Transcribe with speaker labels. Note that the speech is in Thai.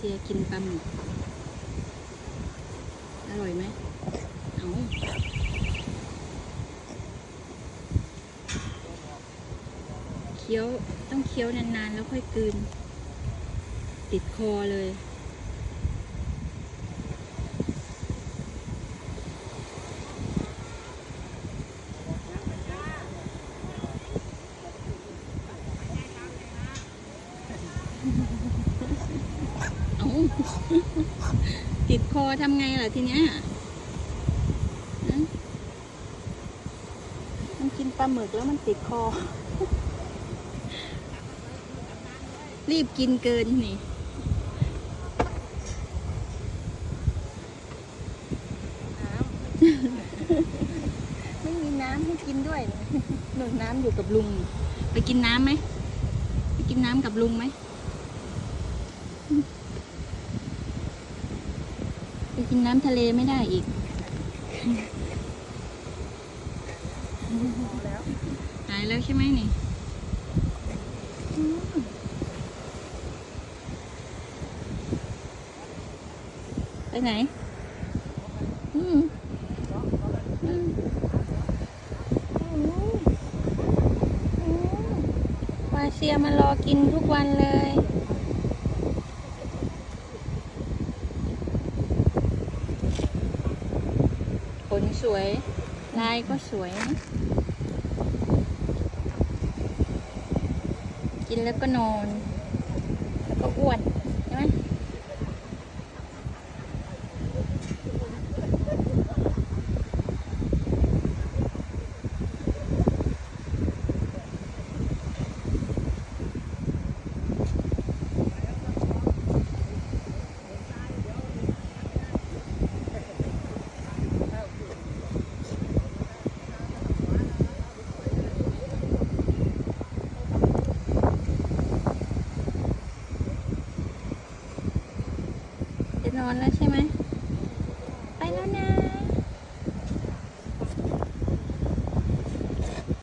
Speaker 1: เชียกินปลาหมึกอร่อยไหมเอาเคี้ยวต้องเคี้ยวนานๆ แล้วค่อยกลืน ติดคอเลย ติดคอทำไงล่ะทีเนี้ยฮะมันกินปลาหมึกแล้วมันติดคอ รีบกินเกินนี่ไม่มีน้ำให้กินด้วยนะหนุนน้ำอยู่กับลุง ไปกินน้ำไหม ไปกินน้ำกับลุงไหม ไปกินน้ำทะเลไม่ได้อีกหายแล้วใช่ไหมนี่ไปไหน อืมอืมอืมอืมปลาเซียมารอกินทุกวันเลย นสวย ลายก็สวย กินแล้วก็นอน แล้วก็อ้วนใช่ไหม นอนแล้วใช่ไหม